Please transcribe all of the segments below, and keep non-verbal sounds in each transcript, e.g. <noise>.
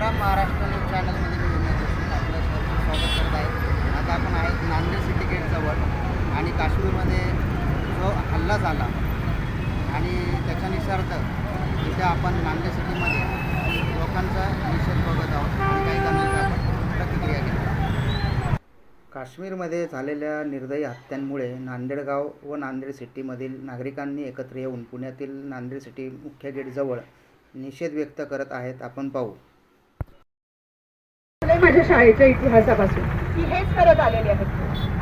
Ram Maharashtra news चॅनलमध्ये मी विनंती आपलं सर्व स्वागत करत आहे. आता आपण आहेत नांदेड सिटी गेटजवळ आणि काश्मीरमध्ये जो हल्ला झाला आणि त्याच्या निसर्ग इथे आपण नांदेड सिटीमध्ये लोकांचा निषेध बघत आहोत आणि काही जणांची आपण प्रतिक्रिया घेतली काश्मीरमध्ये झालेल्या निर्दयी हत्यांमुळे नांदेडगाव व नांदेड सिटीमधील नागरिकांनी एकत्र येऊन पुण्यातील नांदेड सिटी मुख्य गेटजवळ निषेध व्यक्त करत आहेत. आपण पाहू. शाळेच्या इतिहासापासून. की हेच करत आलेले आहेत.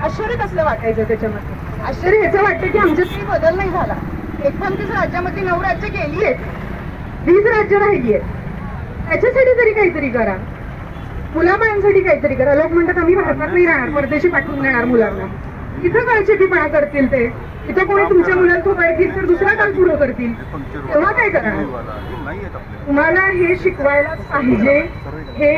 आश्चर्य कसलं वाटायचं त्याच्यामध्ये. आश्चर्य ह्याचं वाटतं की आमच्यात काही बदल नाही झाला. एकोणतीस राज्यामध्ये नऊ राज्य गेली आहेत. वीस राज्य राहिली आहेत. त्याच्यासाठी तरी काहीतरी करा. मुलाबाळांसाठी काहीतरी करा. लोक म्हणतात आम्ही भारतात नाही राहणार. परदेशी पाठवून देणार मुलांना. इथं काय चेपीपणा करतील ते? इथं कोणी तुमच्या मुलांना थोपायतील तर दुसरा काल पुढं करतील. तेव्हा काय करणार तुम्हाला हे शिकवायलाच पाहिजे. हे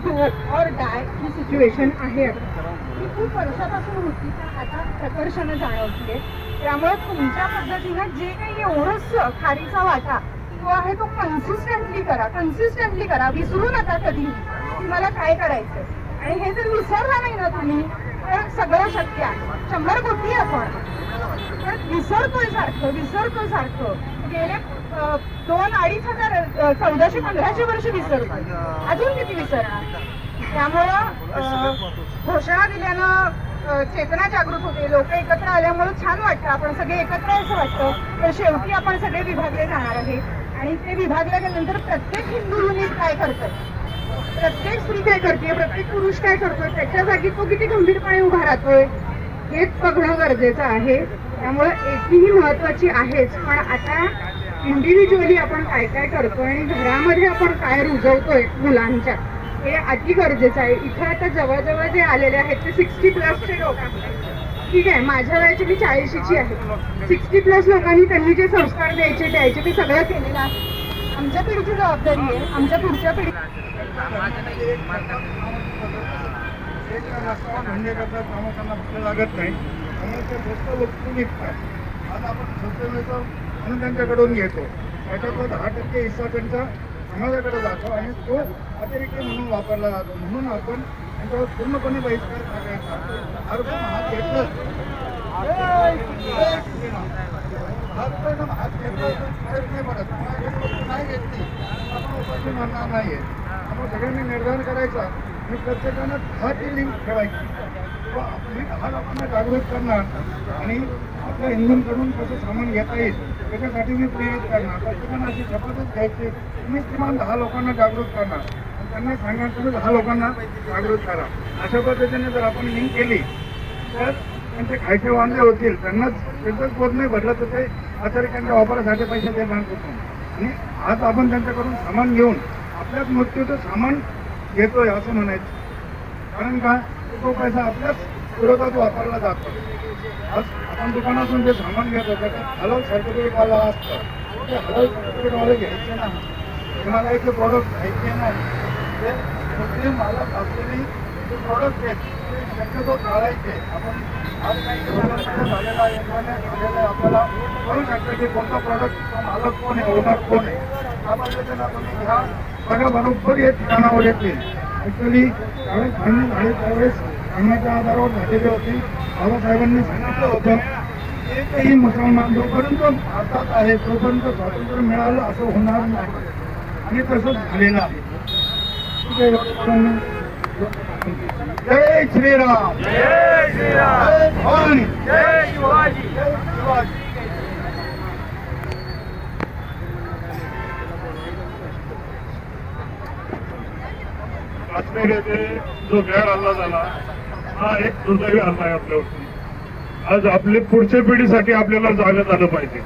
और डाय ही सिच्युएशन आहे. आता. ही खूप वर्षापासून होती तर आता प्रकर्षानं जाणवते त्यामुळे तुमच्या पद्धतीनं जे काही एवढंच खारीचा वाटा तो आहे तो कन्सिस्टंटली करा कन्सिस्टंटली करा विसरू नका कधी. की मला काय करायचं आणि हे जर विसरला नाही ना तुम्ही तर सगळं शक्य आहे. शंभर कोटी आपण. पण विसरतोय सारखं विसरतोय सारखं. गेले दोन अडीच हजार चौदाशे पंधराशे वर्ष विसरतोय. अजून किती विसरणार? त्यामुळं घोषणा दिल्यानं चेतना जागृत होते. लोक एकत्र आल्यामुळे छान वाटतं. आपण सगळे एकत्र असं वाटतं. तर शेवटी आपण सगळे विभागले जाणार आहे. आणि ते विभागल्यानंतर प्रत्येक हिंदू युनिट काय करतं प्रत्येक स्त्री काय करते? प्रत्येक पुरुष काय करतोय? त्याच्या जागी तो किती गंभीरपणे उभा राहतोय? हेच बघणं गरजेचं आहे. त्यामुळे एकीही महत्वाची आहेच. पण आता इंडिव्हिज्युअली आपण काय काय करतो आणि घरामध्ये आपण काय रुजवतोय मुलांच्या हे अति गरजेचं आहे. इथं आता जवळजवळ जे आलेले आहेत ते सिक्स्टी प्लसचे लोक आहेत. ठीक आहे माझ्या वयाची मी चाळीशीची आहे. सिक्स्टी प्लस लोकांनी त्यांनी जे संस्कार द्यायचे द्यायचे ते सगळं केलेलं आहे. आमच्या पिढीची जबाबदारी आहे. आमच्या पुढच्या पिढी लागत नाही. त्यामुळे जास्त वस्तू निघतात. आज आपण स्वस्त म्हणून त्यांच्याकडून घेतो. त्याच्यातला दहा टक्के हिस्सा त्यांचा समाजाकडे जातो आणि तो अतिरिक्त म्हणून वापरला जातो. म्हणून आपण त्यांच्यावर पूर्णपणे बहिष्कार टाकायचा अर्ज हात घेतलं. हात पण हात नाही पडत. नाही घेतली. आपण उपाशी नाही नाहीये. आपण सगळ्यांनी निर्धार करायचा. आणि प्रत्येकानं दहा लिंक ठेवायची. किंवा आपली हा लोकांना जागृत करणार. आणि आपल्या हिंदूंकडून कसं सामान घेता येईल. त्याच्यासाठी मी प्रेरित करणार. प्रत्येकानं अशी शपथच घ्यायची मी किमान दहा लोकांना जागृत करणार. आणि त्यांना सांगणार तुम्ही दहा लोकांना जागृत करा. अशा पद्धतीने जर आपण लिंक केली तर त्यांचे खायचे वांदे होतील. त्यांनाच त्यांचंच बोध नाही भरलं तर ते आचार्यांच्या वापरासाठी पैसे देणार होतो. आणि आज आपण त्यांच्याकडून सामान घेऊन आपल्याच मृत्यूचं सामान घेतोय असं म्हणायचं. कारण का? तो पैसा आपल्याच विरोधात वापरला जातो. आज आपण दुकानातून जे सामान घेतो त्याच्यात हलव सर्टिफिकेट वाला असतं. ते हलव सर्टिफिकेट वाले घ्यायचे नाही तुम्हाला एक प्रॉडक्ट घ्यायचे नाही. ते मालक असलेली ते प्रॉडक्ट आहेत ते शक्यतो टाळायचे. आपण आज काही झालेला आहे internet झालेलं आहे आपल्याला करू शकतं की कोणता प्रोडक्ट मालक कोण आहे ओनर कोण आहे त्या पद्धतीनं तुम्ही घ्या बघा बरोबर हे ठिकाणावर येतील ऍक्च्युली त्यावेळेस भांडण झाले त्यावेळेस सांगण्याच्या आधारावर झालेली होती बाबासाहेबांनी सांगितलं होतं एकही मुसलमान जोपर्यंत भारतात आहे तोपर्यंत स्वातंत्र्य मिळालं असं होणार नाही आणि तसंच झालेलं आहे ठीक आहे, जय श्रीराम. जय श्रीराम. जय शिवाजी. येथे जो गैर हल्ला झाला हा एक दुर्दैवी हल्ला आहे आपल्यावरती. आज आपली पुढच्या पिढीसाठी आपल्याला जागा झालं पाहिजे.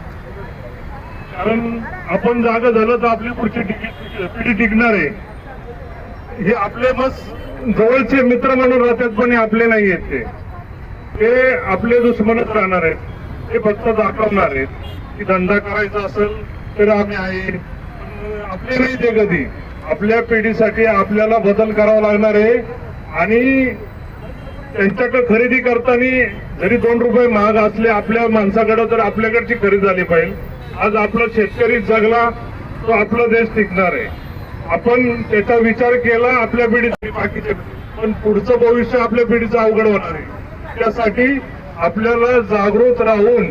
कारण आपण जागा झालं तर आपली पुढची पिढी टिकणार आहे. हे आपले मस जवळचे मित्र म्हणून राहतात पण हे आपले नाही आहेत ते. ते आपले दुश्मनच राहणार आहेत. ते फक्त दाखवणार आहेत की धंदा करायचा असेल तर आम्ही आहे. आपले नाही ते कधी. आपल्या पिढीसाठी आपल्याला बदल करावा लागणार आहे. आणि त्यांच्याकडे खरेदी करताना जरी दोन रुपये महाग असले आपल्या माणसाकडे तर आपल्याकडची खरेदी झाली पाहिजे. आज आपला शेतकरी जगला तो आपला देश टिकणार आहे. आपण त्याचा विचार केला आपल्या पिढीत बाकीचे पण पुढचं भविष्य आपल्या पिढीचं अवघड होणार आहे. त्यासाठी आपल्याला जागृत राहून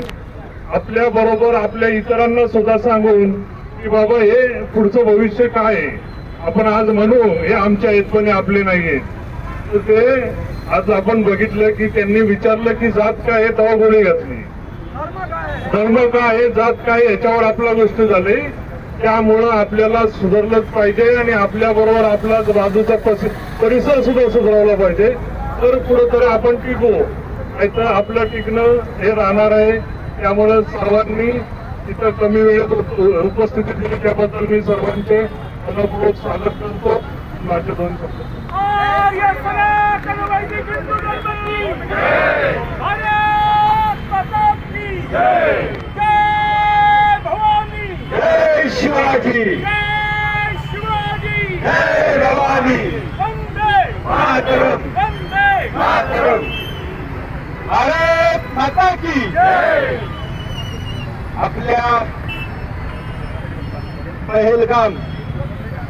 आपल्या बरोबर आपल्या इतरांना सुद्धा सांगून की बाबा हे पुढचं भविष्य काय आहे? आपण आज म्हणू हे आमच्या येतपणे आपले नाहीये. तर ते आज आपण बघितलं की त्यांनी विचारलं की जात काय आहे तेव्हा गोळी घातली. धर्म काय आहे? जात काय याच्यावर आपला गोष्ट झाली. त्यामुळं आपल्याला सुधारलंच पाहिजे आणि आपल्या बरोबर आपला बाजूचा परिसर सुद्धा सुधारवला पाहिजे. तर पुढे तर आपण टिकू. नाहीतर आपलं टिकणं हे राहणार आहे. त्यामुळं सर्वांनी तिथं कमी वेळेत उप- उपस्थिती दिली. त्याबद्दल मी सर्वांचे मनपूर्वक स्वागत करतो. माझे दोन शब्द. जय शिवाजी। जय शिवाजी। जय भवानी। वंदे। मातरम। वंदे। मातरम। भारत माता की जय। आपल्या पहलगाम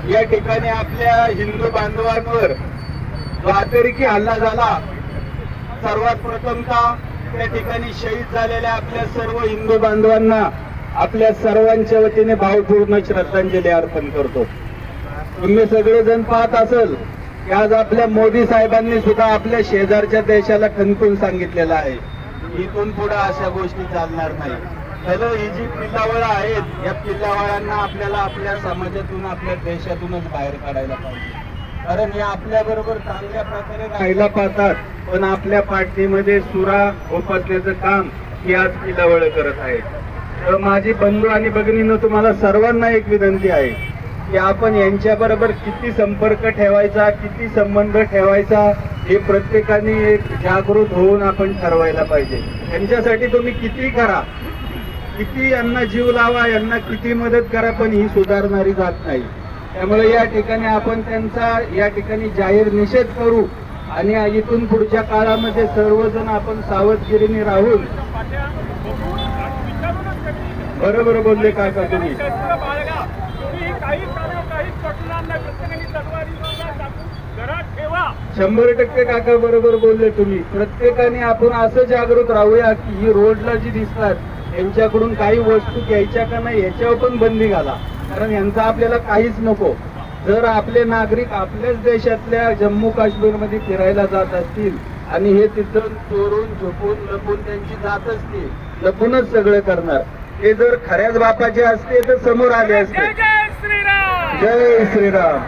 या ठिकाणी आपल्या हिंदू बांधवांवर जो अतिरेकी हल्ला झाला. सर्वात प्रथमतः त्या ठिकाणी शहीद झालेल्या आपल्या सर्व हिंदू बांधवांना आपल्या सर्वांच्या वतीने भावपूर्ण श्रद्धांजली अर्पण करतो. तुम्ही सगळेजण पाहत असेल की आज आपल्या मोदी साहेबांनी सुद्धा आपल्या शेजारच्या देशाला खणकून सांगितलेलं आहे. इथून पुढे अशा गोष्टी चालणार नाही. हॅलो ही जी पिल्लावळ आहेत या पिल्लावळांना आपल्याला आपल्या समाजातून आपल्या देशातूनच बाहेर काढायला पाहिजे. कारण हे आपल्या बरोबर चांगल्या प्रकारे राहायला पाहतात पण आपल्या पाठीमध्ये सुरा उपसण्याचं काम ही आज पिल्लावळ करत आहे माझी बंधू आणि भगिनीनं तुम्हाला सर्वांना एक विनंती आहे की आपण यांच्याबरोबर किती संपर्क ठेवायचा किती संबंध ठेवायचा हे प्रत्येकाने एक जागृत होऊन आपण ठरवायला पाहिजे. यांच्यासाठी तुम्ही किती करा किती यांना जीव लावा यांना किती मदत करा पण ही सुधारणारी जात नाही. त्यामुळे या ठिकाणी आपण त्यांचा या ठिकाणी जाहीर निषेध करू आणि इथून पुढच्या काळामध्ये सर्वजण आपण सावधगिरीने राहून बरोबर बोलले काका तुम्ही शस्त्र बाळगा तुम्ही काही करू काहीच पटणार नाही प्रत्येकाने तलवारी टाकून घरात ठेवा. शंभर टक्के काका बरोबर बोलले तुम्ही. प्रत्येकाने आपण असं जागृत राहूया की ही रोडला जी दिसतात यांच्याकडून काही वस्तू घ्यायच्या का नाही याच्यावर पण बंदी घाला. कारण यांचा आपल्याला काहीच नको. जर आपले नागरिक आपल्याच देशातल्या जम्मू काश्मीरमध्ये फिरायला जात असतील आणि हे तिथं चोरून झोपून लपून त्यांची जात असतील लपूनच सगळं करणार. हे जर खऱ्याच बापाचे असते तर समोर आले जय असते जय श्रीराम.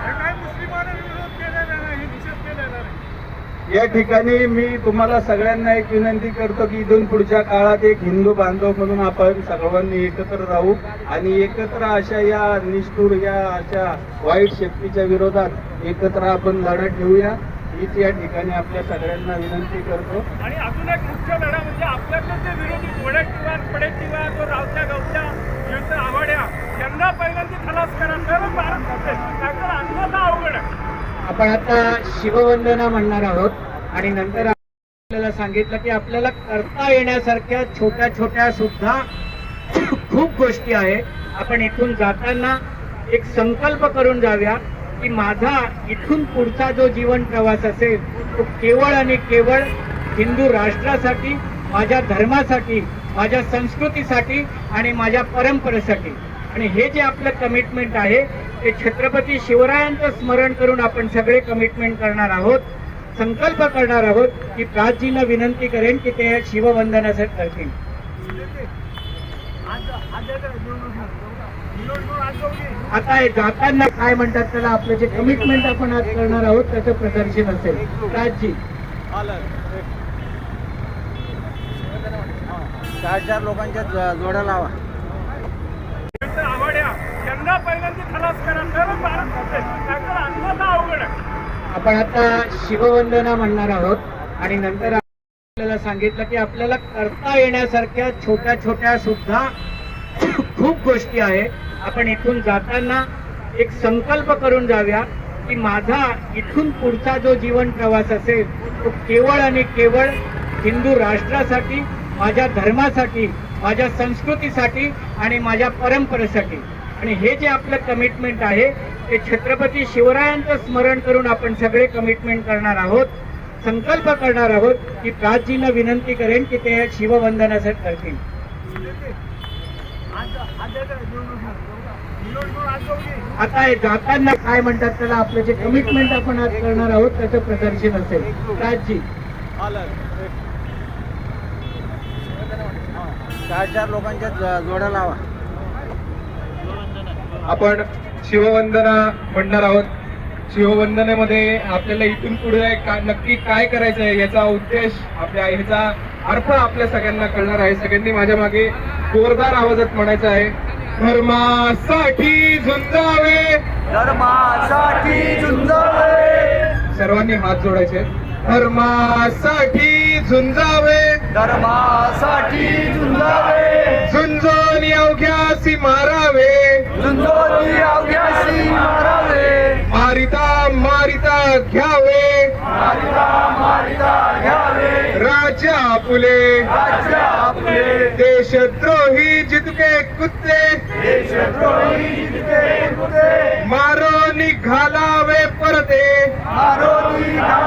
या ठिकाणी मी तुम्हाला सगळ्यांना एक विनंती करतो की इथून पुढच्या काळात एक हिंदू बांधव म्हणून आपण सर्वांनी एकत्र राहू आणि एकत्र अशा या निष्ठूर या अशा वाईट शक्तीच्या विरोधात एकत्र आपण लढा ठेवूया. हीच या ठिकाणी आपल्या सगळ्यांना विनंती करतो. आणि अजून एक मुख्य लढा म्हणजे आपल्याकडे जे विरोधी वडेट्टीवार पडेट्टीवार तो रावत्या गावच्या विरुद्ध आवाड्या यांना पहिल्यांदा खलास करा. तरच भारत अवघड आहे. आपण आता शिववंदना म्हणणार आहोत आणि नंतर आपल्याला सांगितलं की आपल्याला करता येण्यासारख्या छोट्या छोट्या सुद्धा खूप गोष्टी आहे. आपण इथून जाताना एक संकल्प करून जाव्या की माझा इथून पुढचा जो जीवन प्रवास असेल तो केवळ आणि केवळ हिंदू राष्ट्रासाठी माझ्या धर्मासाठी माझ्या संस्कृतीसाठी आणि माझ्या परंपरेसाठी. आणि हे जे आपलं कमिटमेंट आहे ते छत्रपती शिवरायांचं स्मरण करून आपण सगळे कमिटमेंट करणार आहोत संकल्प करणार आहोत की प्राचीनं विनंती करेन की ते शिववंदनासाठी करतील. आता हे जाताना काय म्हणतात त्याला? आपलं जे कमिटमेंट आपण आज करणार आहोत त्याचं प्रदर्शन असेल. राजजी. चार चार लोकांच्या जोड्या लावा. पहिल्यांदा खलास करा तरच भारत अवघड आपण आता शिववंदना म्हणणार आहोत. आणि नंतर आपल्याला सांगितलं की आपल्याला करता येण्यासारख्या छोट्या छोट्या सुद्धा <coughs> खूप गोष्टी आहे आपण इथून जाताना एक संकल्प करून जाव्या की माझा इथून पुढचा जो जीवन प्रवास असेल तो केवळ आणि केवळ हिंदू राष्ट्रासाठी माझ्या धर्मासाठी माझ्या संस्कृतीसाठी आणि माझ्या परंपरेसाठी. आणि हे जे आपलं कमिटमेंट आहे ते छत्रपती शिवरायांचं स्मरण करून आपण सगळे कमिटमेंट करणार आहोत संकल्प करणार आहोत की प्राचीनं विनंती करेन की ते शिववंदनासाठी करतील. आता हे जाताना काय म्हणतात त्याला आपलं जे कमिटमेंट आपण आज करणार आहोत त्याचं प्रदर्शन असेल. राजजी. चार चार लोकांच्या जोड्या लावा. आपण शिववंदना म्हणणार आहोत. शिववंदनेमध्ये आपल्याला इथून पुढे का- नक्की काय करायचं आहे याचा उद्देश आपल्या ह्याचा अर्थ आपल्या सगळ्यांना कळणार आहे. सगळ्यांनी माझ्या मागे जोरदार आवाजात म्हणायचं आहे. धर्मासाठी झुंजावे. धर्मासाठी झुंजावे. सर्वांनी हात जोडायचे. धर्मासाठी झुंजावे. धर्मासाठी झुंजावे. झुंजोनी अवघ्यासी मारावे. झुंजोनी अवघ्याशी मारावे मारिता मारिता घ्यावे. मारिता मारिता घ्यावे राजा आपुले. राजा आपले देशद्रोही जितके कुत्ते. देशद्रोही जितके कुत्ते मारो निघालावे परते. मारो निघाला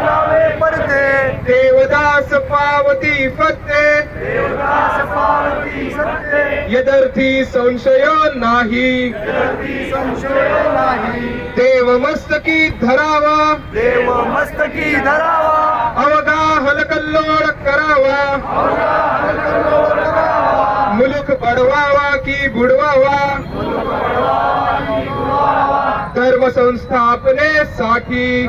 सफावती पावती फत्ते. यदर्थी संशय नाही. देव मस्तकी धरावा. देव मस्तकी धरावा अवघा हलकल्लोळ करावा. मुलुक बडवावा की बुडवावा. धर्म संस्थापनेसाठी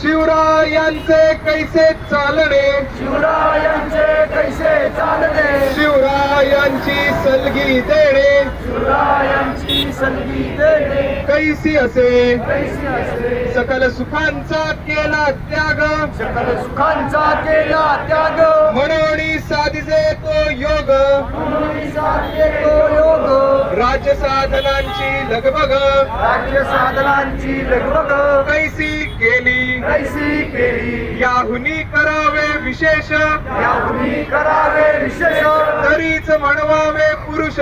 शिवरायांचे कैसे चालणे? शिवरायांचे कैसे चालणे? शिवरायांची सलगी देणे. शिवरायांची कैसी असे? सकल सुखांचा केला त्याग. सकल सुखांचा केला त्याग. म्हणून साधिजे तो योग. साधे तो योग. राज्य साधनांची लगबग. राज्य साधनांची लगबग. कैसी केली? कैसी केली? याहुनी करावे विशेष. याहुनी करावे विशेष. तरीच म्हणवावे पुरुष.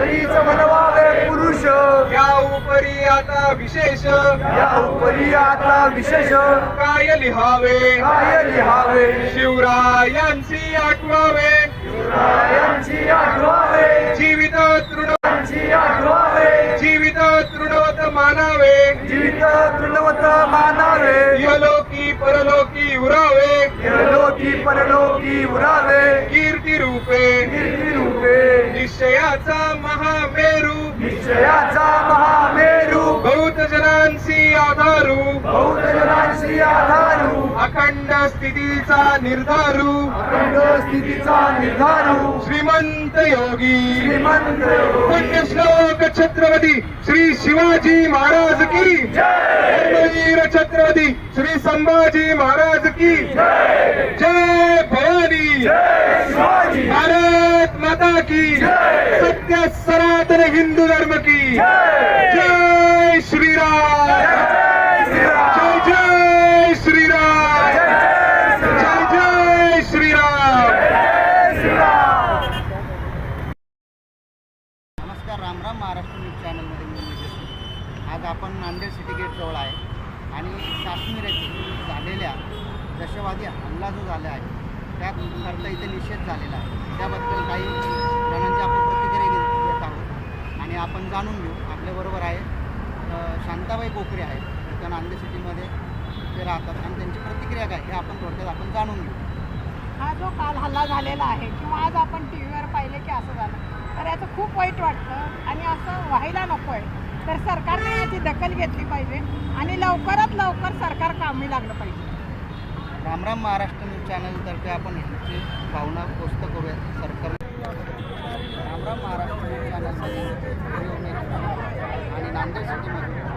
तरीच म्हणवावे पुरुष. या उपरी आता विशेष. या उपरी आता विशेष. काय लिहावे? काय लिहावे? शिवरायांची आठवावे. शिवरायांची आठवावे. जीवित तृण यांची आठवावे. जीवित तृणवत मानावे. जीवित तृणवत मानावे. यलोकी परलोकी उरावे. लोकी परलोकी उरावे. कीर्ती रूपे कीर्ती रूपे निश्चयाचा महामेरू निश्चयाचा महामेरू. बहुत जनांशी आधारू. आधारू अखंड स्थितीचा निर्धारू. अखंड स्थितीचा निर्धारू. श्रीमंत योगी. श्रीमंत पुण्यश्लोक छत्रपती श्री शिवाजी महाराज की. धर्मवीर छत्रपती श्री संभाजी महाराज की. जय. भवानी. शिवाजी. भारत माता की. सत्य सनातन हिंदू धर्म की. जय. श्रीराम जय जय श्रीराम जय जय श्रीराम नमस्कार महाराष्ट्र न्यूज चॅनलमध्ये मी म्हणजे निलेश आज आपण नांदेड सिटी गेटजवळ आहे आणि काश्मीर येथे झालेल्या दहशतवादी हल्ला जो झाला आहे त्या करता इथे निषेध झालेला आहे. त्याबद्दल काही जणांची आपण प्रतिक्रिया घेत घेत आहोत. आणि आपण जाणून घेऊ. आपल्याबरोबर आहे शांताबाई कोकरे आहेत. त्या नांदेड सिटीमध्ये ते राहतात. आणि त्यांची प्रतिक्रिया काय हे आपण थोडक्यात आपण जाणून घेऊ. हा जो काल हल्ला झालेला आहे किंवा आज आपण टी व्हीवर पाहिले की असं झालं. तर याचं खूप वाईट वाटतं. आणि असं व्हायला नको आहे तर सरकारने याची दखल घेतली पाहिजे आणि लवकरात लवकर सरकार कामी लागलं पाहिजे. रामराम महाराष्ट्र न्यूज चॅनलतर्फे आपण ह्यांची भावना पोस्त करूया सरकार रामराम महाराष्ट्र न्यूज चॅनल आणि नांदेड सिटीमध्ये